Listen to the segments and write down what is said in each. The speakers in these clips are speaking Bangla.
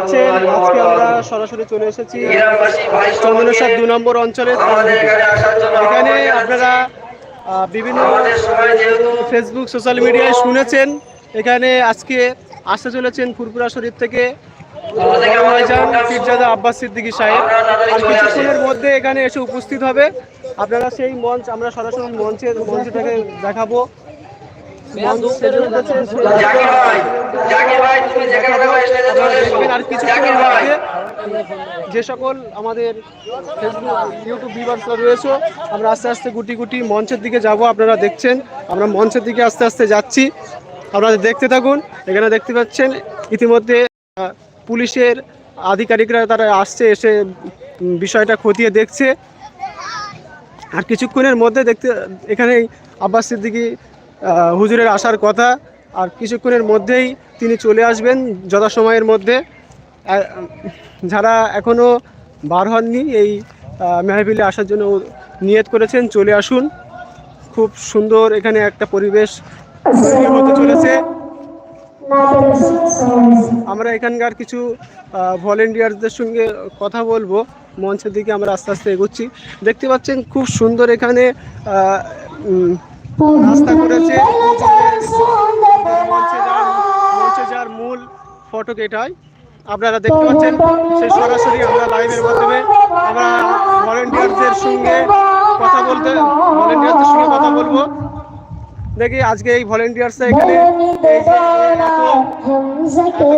পাচ্ছেন আজকে আমরা সরাসরি চলে এসেছি চন্দনেশ্বর দু নম্বর অঞ্চলে। এখানে আপনারা বিভিন্ন ফেসবুক সোশ্যাল মিডিয়ায় শুনেছেন এখানে আজকে আসতে চলেছেন ফুরপুরা শরীফ থেকে পীরজাদা আব্বাস সিদ্দিকী সাহেব। আর কিছুক্ষণের মধ্যে এখানে এসে উপস্থিত হবে। আপনারা সেই মঞ্চ আমরা সরাসরি মঞ্চে মঞ্চে থেকে দেখাবো। যে সকল আমাদের ফেসবুক ইউটিউব ভিউয়ার্স রয়েছে আমরা আস্তে আস্তে গুটি গুটি মঞ্চের দিকে যাব আপনারা দেখছেন। আমরা মঞ্চের দিকে আস্তে আস্তে যাচ্ছি। আপনারা দেখতে থাকুন এখানে দেখতে পাচ্ছেন ইতিমধ্যে পুলিশের আধিকারিকরা তারা আসছে এসে বিষয়টা খতিয়ে দেখছে। আর কিছুক্ষণের মধ্যে দেখতে এখানে আব্বাস সিদ্দিকী হুজুরের আসার কথা আর কিছুক্ষণের মধ্যেই তিনি চলে আসবেন যথাসময়ের মধ্যে। যারা এখনও বার হননি এই আহ, মেহফিলে আসার জন্য নিয়ত করেছেন চলে আসুন। খুব সুন্দর এখানে একটা পরিবেশ হতে চলেছে। আমরা এখানকার কিছু ভলেন্টিয়ারদের সঙ্গে কথা বলব মঞ্চের দিকে আমরা আস্তে আস্তে এগোচ্ছি। দেখতে পাচ্ছেন খুব সুন্দর এখানে রাস্তা করেছে। যার মূল ফটক এটাই। আপনারা দেখতে পাচ্ছেন সেই সরাসরি আমরা লাইভের মাধ্যমে আমরা ভলেন্টিয়ারদের সঙ্গে কথা বলতে ভলেন্টিয়ারদের সঙ্গে কথা বলব। দেখি আজকে এই ভলেন্টিয়ার্সরা এখানে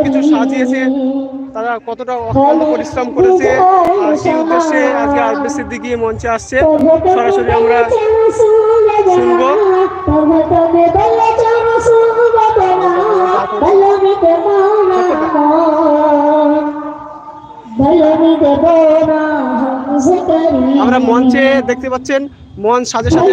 কিছু সাজিয়েছে। তারা কতটা অক্লান্ত পরিশ্রম করেছে আর সেই উদ্দেশ্যে আজকে আরবে সিদ্দিকি মঞ্চে আসছে সরাসরি আমরা শুনব আমরা মঞ্চে দেখতে পাচ্ছেন মঞ্চ সাজে সাজে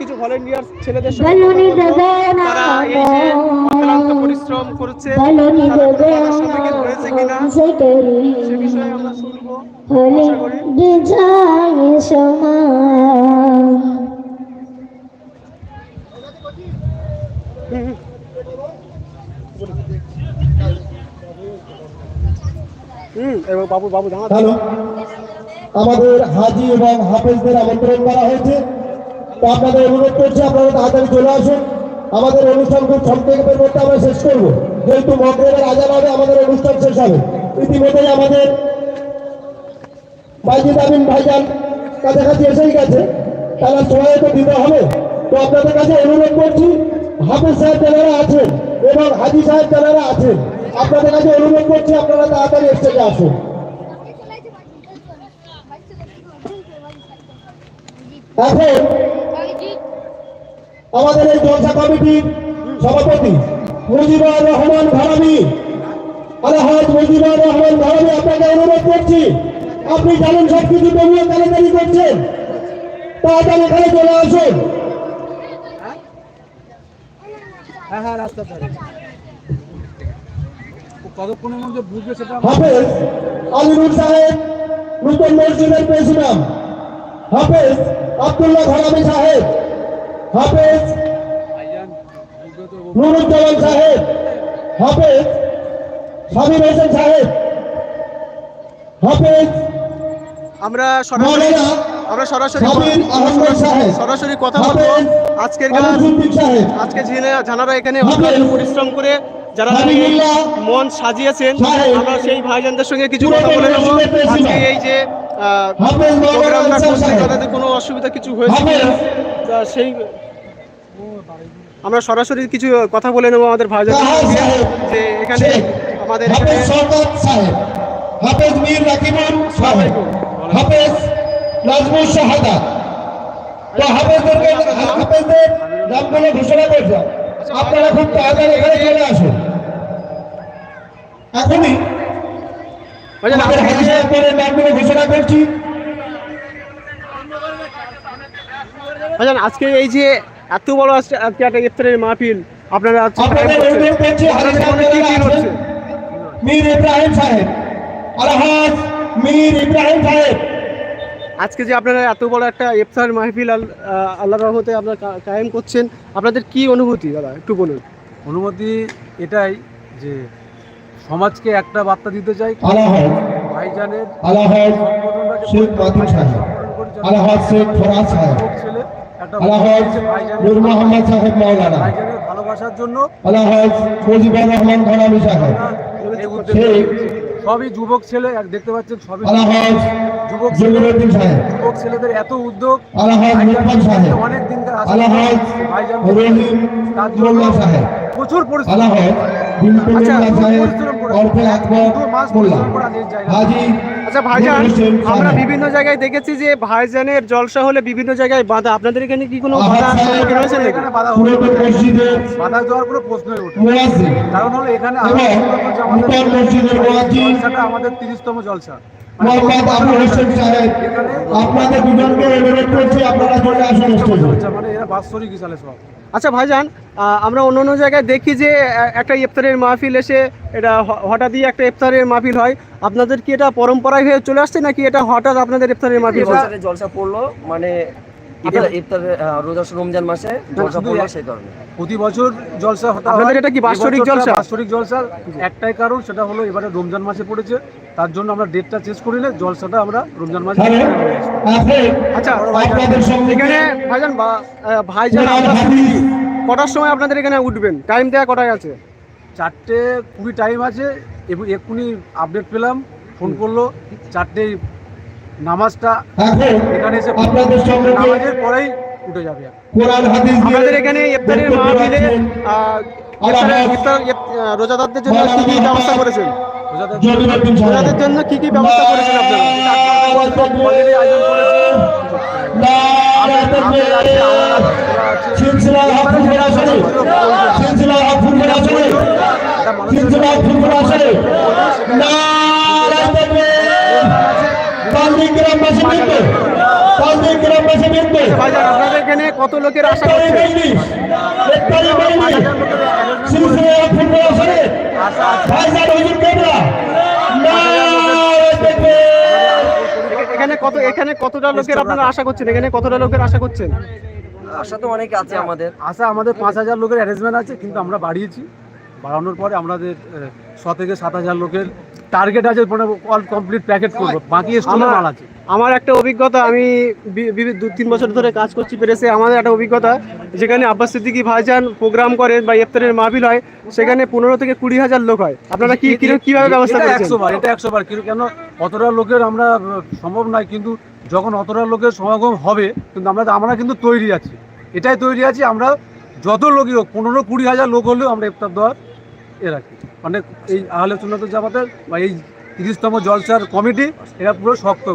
কিছু ভলেন্টিয়ার ছেলেদের সঙ্গে বলনি কথা না তারা এই যে অক্লান্ত পরিশ্রম করছে তাদের হয়েছে কিনা সে বিষয়ে আমরা শুনব বাবু আমাদের হাজি এবং হাফেজদের আমন্ত্রণ করা হয়েছে। তো আপনাদের অনুরোধ করছি, আপনারা তাড়াতাড়ি চলে আসুন। আমাদের অনুষ্ঠান খুব সংক্ষেপের মধ্যে আমরা শেষ করব। যেহেতু মগরের আজান হবে আমাদের অনুষ্ঠান শেষ হবে। ইতিমধ্যেই আমাদের বাইজিদ আমিন ভাইজান কাছাকাছি এসেই গেছে। তারা সহায়তা দিতে হবে। তো আপনাদের কাছে অনুরোধ করছি, হাফেজ সাহেব যারা আছেন এবং হাজি সাহেব যারা আছেন। আপনাদের কাছে অনুরোধ করছি, আপনারা তাড়াতাড়ি স্টেজে আসুন। এখন আমাদের এই জলসা কমিটির সভাপতি মুজিবুর রহমান ভারামি আলহাজ মুজিবুর রহমান ভারামি আপনাকে অনুরোধ করছি আপনি জানেন সব কিছু তবুও তাড়াতাড়ি করছেন। তাড়াতাড়ি এখানে চলে আসুন। হ্যাঁ হ্যাঁ রাস্তা কতক্ষণের মধ্যে বুঝবে সেটা হাফেজ আলিনুর সাহেব নূতন মসজিদের প্রেসিডেন্ট। হাফেজ আব্দুল্লাহ ভারামি সাহেব হাফেজ নুরুজ্জামান সাহেব হাফেজ সাবির হোসেন সাহেব হাফেজ আমরা সরাসরি আমরা সরাসরি সরাসরি কথা বলব। আজকের আজকে যিনি জানারা এখানে। পরিশ্রম করে যারা মন সাজিয়েছেন আমরা সেই ভাইজানদের সঙ্গে কিছু কথা বলে নেব। আজকে এই যে প্রোগ্রামটা তাদের কোনো অসুবিধা কিছু হয়েছে তা সেই আমরা সরাসরি কিছু কথা বলে নেব আমাদের তাহার যে এখানে আমাদের হাফেজ হাফেজ মীর রাকিবুল সাহেব হাফেজ নাজমুল শাহাদা। তো হাফেজদেরকে হাফেজদের নামগুলো ঘোষণা আপনারা খুব তাড়াতাড়ি এখানে চলে আসুন। এখনই ভাইজান, আমাদের নামগুলো ঘোষণা করছি। ভাইজান আজকে এই যে এত বড় আজকে একটা ইফতারের মাহফিল আপনারা মীর ইব্রাহিম সাহেব আলহাজ মীর ইব্রাহিম সাহেব। আজকে যে আপনারা এত বড় একটা ইফতার মাহফিল আল- আহ, আল্লাহর রহমতে আপনারা কায়েম করছেন আপনাদের কি অনুভূতি দাদা একটু বলুন? অনুমতি এটাই যে সমাজকে একটা বার্তা দিতে চাই ভাইজানের যে শেখ মাতিন সাহেব। আলহাজ শেখ ফরাজ সাহেব। ছেলে। আলহাজ নূর মোহাম্মদ সাহেব মাওলানা। ভালোবাসার জন্য। আলহাজ মুজিবুর রহমান ঘনামি সাহেব। এই সবই যুবক ছেলে এক দেখতে পাচ্ছেন সবই যুবক। সাহেব। যুবক ছেলেদের এত উদ্যোগ। আলহাজ সাহেব অনেক দিন ধরে আলহাজ রহিম মোল্লা সাহেব। প্রচুর পরিশ্রম আলহাজ বিনপুর আচ্ছা, মোল্লা সাহেব পরিশ্রম আকবর মোল্লা। হাজি আচ্ছা ভাইজান আমরা বিভিন্ন জায়গায় দেখেছি যে ভাইজানের জলসা হলে বিভিন্ন জায়গায় বাধা। আপনাদের এখানে কি কোনো বাধা সাহেব। সম্মুখীন হয়েছেন নাকি? এখানে বাধা হলো পুরাতন বাধা দেওয়ার কোনো প্রশ্নই ওঠে কারণ হলো এখানে আমাদের মসজিদের মুয়াজ্জিন আমাদের তিরিশতম জলসা। মোহাম্মদ আবুল হোসেন সাহেব আপনাদের দুজনকে অনুরোধ করছি আপনারা চলে আসুন মানে এরা বাৎসরিক হিসাবে সব আচ্ছা ভাইজান আহ, আমরা অন্য অন্য জায়গায় দেখি যে একটা ইফতারের মাহফিল এসে এটা হঠাৎই একটা ইফতারের মাহফিল হয়। আপনাদের কি এটা পরম্পরায় হয়ে চলে আসছে নাকি এটা হঠাৎ আপনাদের ইফতারের মাহফিল জলসা পড়ল মানে ইফতার রোজা রমজান মাসে জলসা পড়ল সেই কারণে। প্রতি বছর জলসা আপনাদের এটা কি বাৎসরিক জলসা? বাৎসরিক জলসা একটাই কারণ সেটা হলো এবারে রমজান মাসে পড়েছে। তার জন্য আমরা ডেটটা চেঞ্জ করে নিলে জলসাটা আমরা রমজান মাসে আচ্ছা এখানে ভাইজান ভাইজান কটার সময় আপনাদের এখানে উঠবেন? টাইম দেওয়া কটায় আছে? চারটে কুড়ি টাইম আছে এবং এক্ষুনি আপডেট পেলাম ফোন করল চারটে নামাজটা এখানে এসে নামাজের পরেই উঠে যাবে। কোরআন হাদিস দিয়ে আপনাদের এখানে ইফতারের মাহফিলে ইফতার- রোজাদারদের জন্য কি কি ব্যবস্থা করেছেন। রোজাদার জন্য। কি কি ব্যবস্থা করেছেন আপনারা? গ্রামবাসী এখানে কত লোকের আশা এ- এখানে কত এখানে কতটা লোকের আপনারা আশা করছেন? এখানে কতটা লোকের আশা করছেন? আশা তো অনেক আছে আমাদের। আশা আমাদের পাঁচ হাজার লোকের অ্যারেঞ্জমেন্ট আছে কিন্তু আমরা বাড়িয়েছি। বাড়ানোর পরে আমাদের ছ থেকে সাত হাজার লোকের টার্গেট আছে অল কমপ্লিট প্যাকেট করব। বাকি আমার- মাল আছে। আমার একটা অভিজ্ঞতা আমি দু তিন বছর ধরে কাজ করছি পেরেছে। আমাদের একটা অভিজ্ঞতা যেখানে আব্বাস সিদ্দিকি ভাইজান প্রোগ্রাম করেন বা ইফতারের মাহফিল হয় সেখানে পনেরো থেকে কুড়ি হাজার লোক হয়। আপনারা কি কীভাবে ব্যবস্থা একশো বার এটা একশো বার কিন্তু কেন? অতটা লোকের আমরা সম্ভব নয় কিন্তু যখন অতটা লোকের সমাগম হবে কিন্তু আমরা আমরা কিন্তু তৈরি আছি। এটাই তৈরি আছি আমরা যত লোকই হোক পনেরো কুড়ি হাজার লোক হলেও আমরা ইফতার দেওয়ার এ রাখি। মানে এই আহলে সুন্নাত জামাতের বা এই তিরিশতম জলসার কমিটি এরা পুরো শক্ত।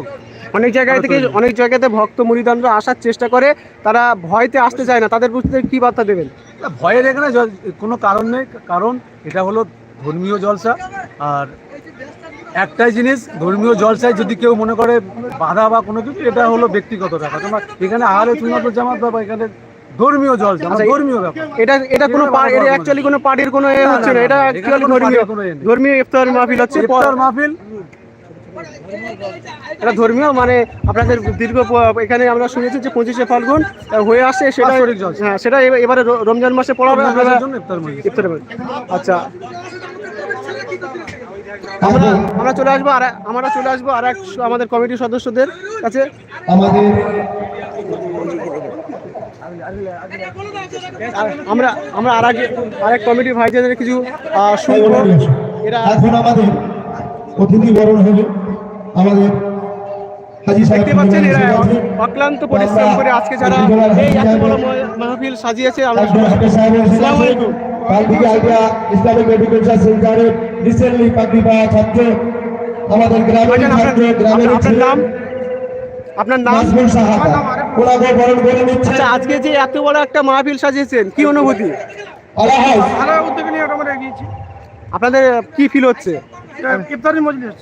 অনেক জায়গায় থেকে অনেক জায়গাতে ভক্ত মুরিদানরা আসার চেষ্টা করে তারা ভয়তে আসতে চায় না। তাদের বুঝতে কি বার্তা দেবেন? ভয়ের এখানে কোনো কারণ নেই। কারণ এটা হলো ধর্মীয় জলসা। আর একটাই জিনিস ধর্মীয় জলসায় যদি কেউ মনে করে বাধা বা কোনো কিছু এটা হলো ব্যক্তিগত ব্যাপার। তোমার এখানে আহলে সুন্নাত জামাত বা এখানে ধর্মীয় জলসা আমার আচ্ছা, ধর্মীয় ব্যাপার এটা এটা কোনো এটা অ্যাকচুয়ালি কোনো পার্টির কোনো এ হচ্ছে না, এটা অ্যাকচুয়ালি ধর্মীয়। ধর্মীয় ইফতার মাহফিল হচ্ছে ইফতার মাহফিল এটা ধর্মীয় মানে আপনাদের দীর্ঘ এখানে আমরা শুনেছি যে পঁচিশে ফাল্গুন হয়ে আসছে সেটা। হ্যাঁ সেটা এবার- এবারে রমজান মাসে পড়া আপনারা জন্য ইফতার। আচ্ছা আমরা আমরা চলে আসব আর আমরা চলে আসব আর এক আমাদের কমিটির সদস্যদের কাছে আমাদের আমরা আমরা আর এক আরেক ভাইদের কিছু শুনব। এরা এখন আমাদের অতিথি বরণ হবে। আমাদের দেখতে পাচ্ছেন এরা অক্লান্ত পরিশ্রম করে আজকে যারা হাজি এই এত বড় মাহফিল সাজিয়েছে আমরা সাহেব এসে আসসালামু আলাইকুম। আইডিয়া ইসলামিক এডুকেশন সেন্টারের রিসেন্টলি পাগড়ি ছাত্র আমাদের গ্রামের ছাত্র গ্রামের আপনার- নাম? আপনার নাম? নাজমুল আচ্ছা আজকে যে এত বড় একটা মাহফিল সাজিয়েছেন কি অনুভূতি? আলাহাজ আপনাদের কি ফিল হচ্ছে? ইফতারি মজলিস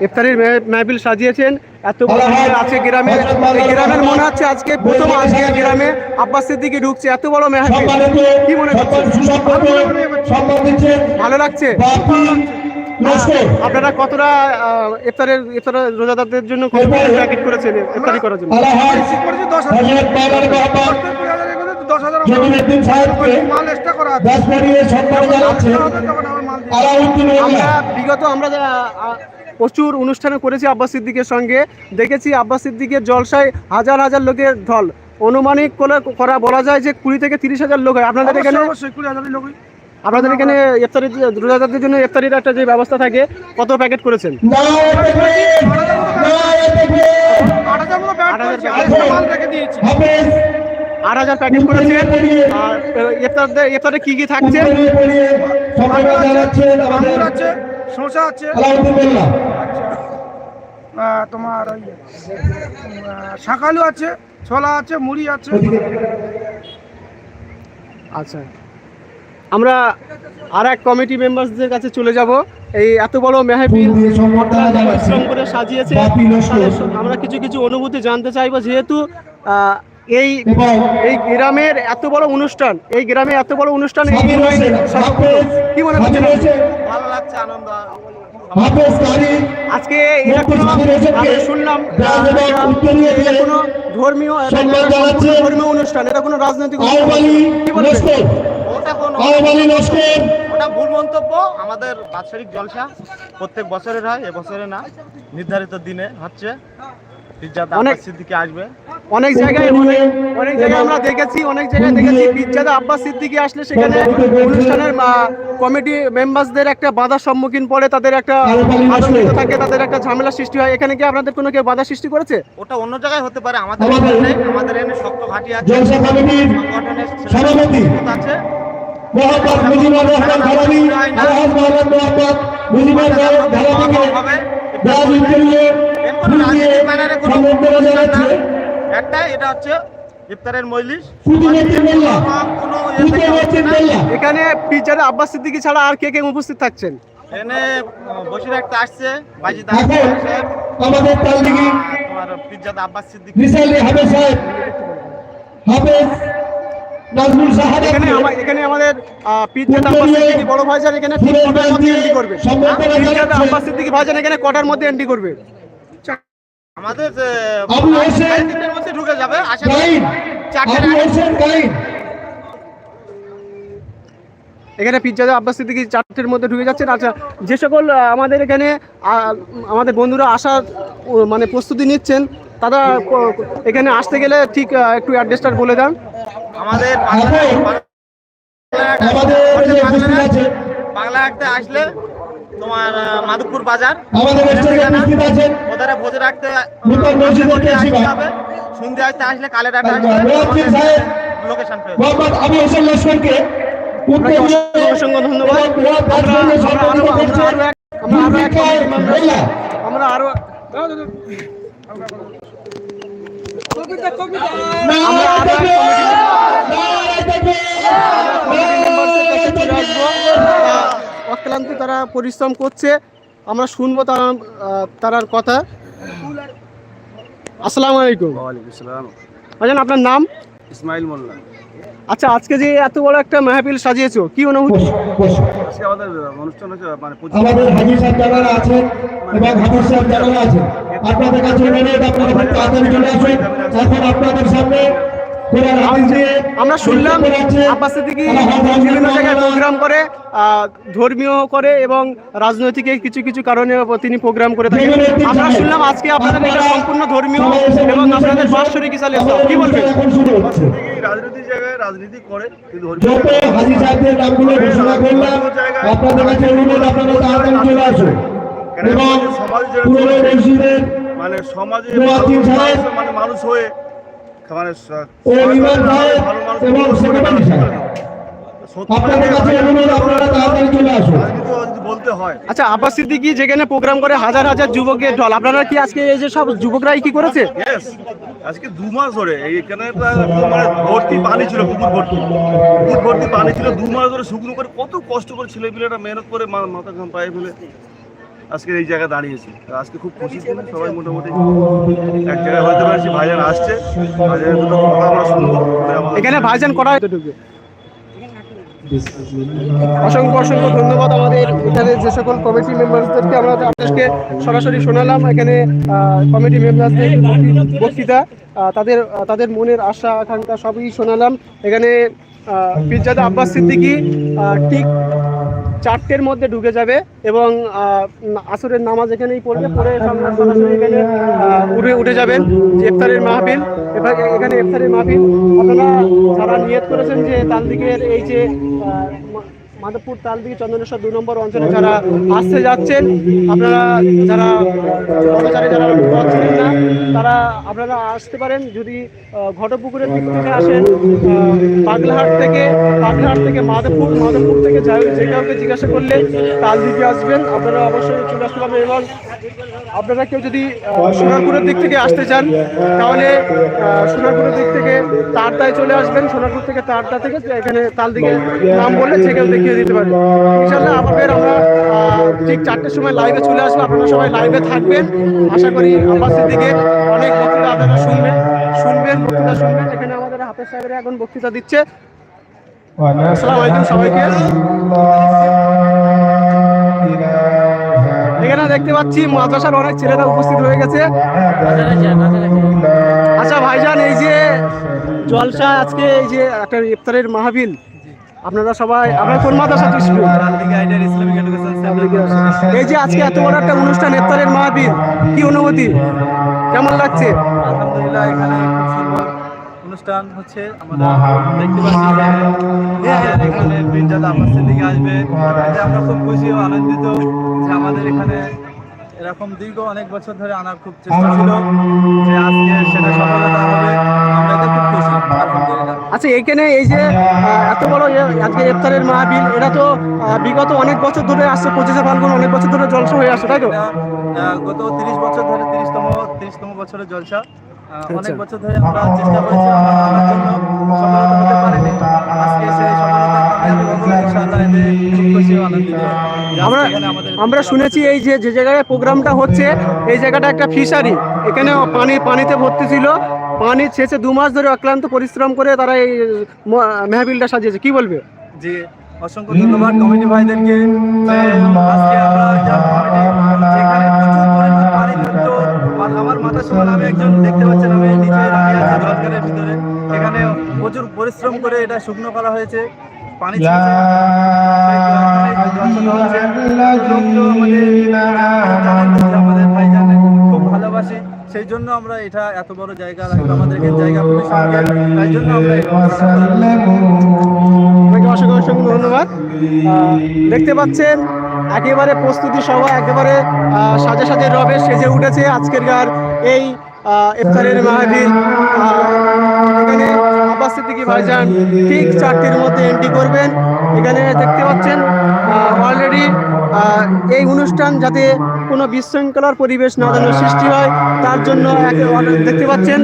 ইফতারির মে- মেহফিল সাজিয়েছেন এত বড় আছে গ্রামে? গ্রামের মনে হচ্ছে আজকে প্রথম আজকে গ্রামে আব্বাস সিদ্দিকি ঢুকছে এত বড় মেহফিল। কি মনে হচ্ছে? ভালো লাগছে। আপনারা কতটা ইফতারের ইফতার রোজাদারদের জন্য কত প্যাকেট করেছেন ইফতারি করার জন্য? দশ হাজার। মাল এক্সট্রা করা আমার বিগত আমরা প্রচুর অনুষ্ঠানে করেছি আব্বাস সিদ্দিকের সঙ্গে। দেখেছি আব্বাস সিদ্দিকের জলসায় হাজার হাজার লোকের ঢল। অনুমানিক করে করা বলা যায় যে কুড়ি থেকে তিরিশ হাজার লোক হয়। আপনাদের এখানে? অবশ্যই, কুড়ি হাজার লোকই আপনাদের এখানে ইফতারি রোজাদারদের জন্য ইফতারির একটা যে ব্যবস্থা থাকে কত প্যাকেট করেছেন আট হাজার প্যাকেট করেছেন আর ইফতারদের ইফতারে কি কি থাকছে শসা আছে তোমার ওই শাকালু আছে ছোলা আছে মুড়ি আছে আচ্ছা আমরা আর এক কমিটি মেম্বারসদের কাছে চলে যাব। এই এত বড়। পরিশ্রম করে সাজিয়েছে। আমরা কিছু কিছু অনুভূতি জানতে চাইব। যেহেতু এই এই গ্রামের এত বড় অনুষ্ঠান এই গ্রামে এত বড় অনুষ্ঠান কি মনে করছেন? ভালো লাগছে আনন্দ। আজকে এটা কোনো আমি শুনলাম এটা- কোনো ধর্মীয় ধর্মীয় অনুষ্ঠান এটা কোনো রাজনৈতিক ওটা ভুল মন্তব্য। আমাদের বাৎসরিক জলসা প্রত্যেক বছরের হয় এবছরে না। নির্ধারিত দিনে হচ্ছে। অনেক- সিদ্দিকে আসবে। অনেক জায়গায় অনেক জায়গায় আমরা দেখেছি অনেক জায়গায় দেখেছি। পিজ্জাদা আব্বাস সিদ্দিকি আসলে সেখানে অনুষ্ঠানের কমিটি মেম্বারসদের একটা বাধার সম্মুখীন পড়ে তাদের একটা আতঙ্কিত থাকে তাদের একটা ঝামেলা সৃষ্টি হয়। এখানে কি আপনাদের কোনো কেউ বাধা সৃষ্টি করেছে? ওটা অন্য জায়গায় হতে পারে। আমাদের আমাদের- এখানে নেই। আমাদের এখানে শক্ত ঘাঁটি আছে। সংগঠনের আছে। মোহাম্মদ মুজিবুর রহমান ধারাবি আলহাজ মোহাম্মদ মোহাম্মদ মুজিবুর রহমান ধারাবিকে হবে ব্রাজ উত্তরীয় এর কোনো ফুল দিয়ে রাজনীতিক সম্বর্ধনা জানাচ্ছে। একটা এটা হচ্ছে ইফতারের মজলিস। সুদীমতি কোনো থেকে সুদীমতি হচ্ছে না। এখানে পিজ্জাদা আব্বাস সিদ্দিকি ছাড়া আর কে কে উপস্থিত থাকছেন? এখানে বসির একটা আসছে বাজি আমাদের তালদিগি তোমার পিজ্জাদ আব্বাস সিদ্দিক। হাফেজ সাহেব। হাফেজ এখানে আমা- আমাদের পিজ্জাদা আব্বাস সিদ্দিকি বড় এখানে ঠিক কটার মধ্যে এন্ট্রি করবে। সম্বর্ধনা পিজ্জাদা জানাচ্ছে আব্বাস সিদ্দিকি ভাইজান এখানে কটার মধ্যে এন্ট্রি করবে। আমাদের যে আবু হোসেন সাড়ে তিনটের মধ্যে ঢুকে যাবে আশা করি এখানে পিজ্জাদা আব্বাস সিদ্দিকি চারটের মধ্যে ঢুকে যাচ্ছেন। আচ্ছা যে সকল আমাদের এখানে আমাদের বন্ধুরা আসার মানে প্রস্তুতি নিচ্ছেন ক- এখানে আসতে গেলে ঠিক একটু অ্যাড্রেসটা বলে দেন। আমাদের এখন আমাদের যে উপস্থিত আছে। বাংলা হাটতে আসলে তোমার মাধবপুর বাজার। ওদের ভোজে রাখতে মসজিদের কেশিবা। সন্ধ্যে আসতে আসলে কালের লোকেশন হোসেন লস্করকে অসংখ্য অসংখ্য ধন্যবাদ। আমরা আরও আমরা আরও এক আমরা অক্লান্তি তারা পরিশ্রম করছে আমরা শুনব তারা তারার কথা। আসসালামু আলাইকুম। ওয়ালাইকুম আসসালাম ভাইজান আপনার নাম? ইসমাইল মোল্লা। আচ্ছা আজকে যে এত বড় একটা মাহফিল সাজিয়েছো কি অনুভূতি? আজকে আমাদের অনুষ্ঠান হচ্ছে মানে আমাদের হাজি সাহেব যারা আছেন এবং হাফিজ সাহেব যারা আছেন আপনাদের কাছে অনুরোধ আপনারা খুব তাড়াতাড়ি চলে আসুন। এখন আপনাদের সামনে কোরআন হাদিস দিয়ে আমরা শুনলাম আব্বাস সিদ্দিকী বিভিন্ন জায়গায় প্রোগ্রাম করে ধর্মীয় করে এবং রাজনৈতিক কিছু কিছু কারণে তিনি প্রোগ্রাম করে থাকেন। আমরা শুনলাম আজকে আপনাদের এটা সম্পূর্ণ ধর্মীয় এবং আপনাদের বাৎসরিক ইসালে কি বলবেন? এখন শুরু হচ্ছে রাজনীতির জায়গায় রাজনীতি করে কিন্তু হাজি সাহেবদের নামগুলো ঘোষণা করলাম আপনাদের কাছে অনুরোধ আপনারা তাড়াতাড়ি চলে আসুন। এবং পুরনো মসজিদের মানে সমাজে মানে মানুষ হয়ে মানে স- ও ইমাম সাহেব ভালো মানুষ এবং সেক্রেটারি আপনাদের কাছে অনুরোধ আপনারা তাড়াতাড়ি চলে আসুন। বলতে হয় আচ্ছা আব্বাস সিদ্দিকী যেখানে প্রোগ্রাম করে হাজার হাজার যুবকের দল আপনারা কি আজকে এই যে সব যুবকরাই কি করেছে? আজকে দু মাস ধরে এইখানে মানে ভর্তি পানি ছিল পুকুর ভর্তি। পুকুর ভর্তি পানি ছিল দু মাস ধরে শুকনো করে কত কষ্ট করে ছেলে পিলেরা মেহনত করে মা- মাথা ঘাম পায়ে ফেলে। আজকে এই জায়গায় দাঁড়িয়েছি। আজকে খুব খুশি দিন সবাই মোটামুটি এক জায়গায় হতে পারছি ভাইজান আসছে আমরা শুনব। এখানে ভাইজান করা হয়তো ঢুকবে অসংখ্য অসংখ্য ধন্যবাদ আমাদের এখানে যে সকল কমিটি মেম্বারদেরকে আমরা আপনাদেরকে সরাসরি শোনালাম এখানে কমিটি মেম্বারদের বক্তৃ- বক্তৃতা তাদের তাদের মনের আশা আকাঙ্ক্ষা সবই শোনালাম। এখানে আহ, আব্বাস সিদ্দিকি ঠিক চারটের মধ্যে ঢুকে যাবে এবং আসরের নামাজ এখানেই পড়বে, পড়ে এখানে উঠে উঠে যাবেন যে ইফতারের মাহফিল। এখানে ইফতারের মাহফিল। আপনারা যারা নিয়ত করেছেন যে তার দিকের এই যে মাধবপুর তালদিকে চন্দনেশ্বর দু নম্বর অঞ্চলে যারা আসতে যাচ্ছেন, আপনারা যারা তারা আপনারা আসতে পারেন। যদি ঘটপুকুরের দিক থেকে আসেন পাগলাহাট থেকে পাগলাহাট থেকে মাধবপুর মাধবপুর থেকে যাই যে কাউকে জিজ্ঞাসা করলে তাল দিকে আসবেন। আপনারা অবশ্যই চলে আসতে পারবেন এবং আপনারা কেউ যদি সোনারপুরের দিক থেকে আসতে চান, তাহলে সোনারপুরের দিক থেকে তারটায় চলে আসবেন। সোনারপুর থেকে তারটা থেকে এখানে তাল দিকে নাম বললে যে কেউ দেখিয়ে দিতে পারে ইনশাল্লাহ আমাদের আমরা ঠিক চারটের সময় লাইভে চলে আসব। আপনারা সবাই লাইভে থাকবেন। আশা করি আব্বাসের দিকে অনেক বক্তৃতা আপনারা শুনবেন। শুনবেন, বক্তৃতা শুনবেন। এখানে আমাদের হাফেজ সাহেবের এখন বক্তৃতা দিচ্ছে। আসসালামু আলাইকুম সবাইকে। এখানে দেখতে পাচ্ছি মাদ্রাসার অনেক ছেলেরা উপস্থিত হয়ে গেছে। আচ্ছা ভাইজান, এই যে জলসা আজকে এই যে একটা ইফতারের মাহফিল আপনারা সবাই আপনারা কোন মাদ্রাসা এই যে আজকে এত বড় একটা অনুষ্ঠান ইফতারের মাহফিল, কি অনুভূতি? কেমন লাগছে? আলহামদুলিল্লাহ, এখানে অনুষ্ঠান হচ্ছে। দেখতে এখানে আব্বাসের দিকে আসবে। আমরা আনন্দিত আমাদের এখানে এরকম দীর্ঘ অনেক বছর ধরে আনার খুব চেষ্টা ছিল আজকে আচ্ছা এখানে এই যে এত বড় আজকে ইফতারের মাহফিল এটা তো বিগত অনেক বছর ধরে আসছে পঁচিশে ফাল্গুন অনেক বছর ধরে জলসা হয়ে আসছে তাই তো? গত তিরিশ বছর ধরে তিরিশতম তিরিশতম বছরের জলসা। অনেক বছর ধরে আমরা চেষ্টা করেছি আনার জন্য সফলতা হতে পারিনি। আজকে সেই আমরা আমরা শুনেছি এই যে যে জায়গায় প্রোগ্রামটা হচ্ছে এই জায়গাটা একটা ফিশারি এখানে পানি পানিতে ভর্তি ছিল। পানি ছেঁচে দু মাস ধরে অক্লান্ত পরিশ্রম করে তারা এই, ম- মেহফিলটা সাজিয়েছে। কি বলবে? যে অসংখ্য ধন্যবাদ একজন দেখতে প্রচুর পরিশ্রম করে এটা শুকনো করা হয়েছে। পানি সেই জন্য আমরা এটা এত বড় জায়গা রাখব আমাদেরকে জায়গা তাই জন্য ধন্যবাদ। দেখতে পাচ্ছেন একেবারে প্রস্তুতি সভা একেবারে সাজে সাজে রবে সেজে উঠেছে আজকের গার এই ইফতারের আহ, এখানে আব্বাস সিদ্দিকী ঠিক চারটির মধ্যে এন্ট্রি করবেন। এখানে দেখতে পাচ্ছেন অলরেডি এই অনুষ্ঠান যাতে কোনো বিশৃঙ্খলার পরিবেশ না যেন সৃষ্টি হয়, তার জন্য দেখতে পাচ্ছেন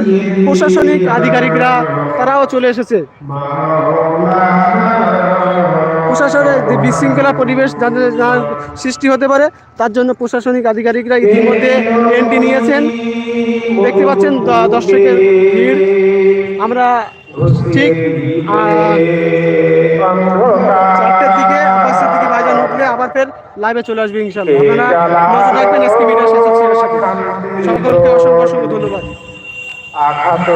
প্রশাসনিক আধিকারিকরা, তারাও চলে এসেছে। প্রশাসনের যে বিশৃঙ্খলা পরিবেশ সৃষ্টি হতে পারে, তার জন্য প্রশাসনিক আধিকারিকরা ইতিমধ্যে এন্ট্রি নিয়েছেন। দেখতে পাচ্ছেন দর্শকের ভিড়। আমরা ঠিক চারটের দিকে ফের লাইভে চলে আসবে ইনশাল্লাহ আপনারা নজর রাখবেন এসকে মিডিয়া সাথে। সকলকে অসংখ্য অসংখ্য ধন্যবাদ। আঘাত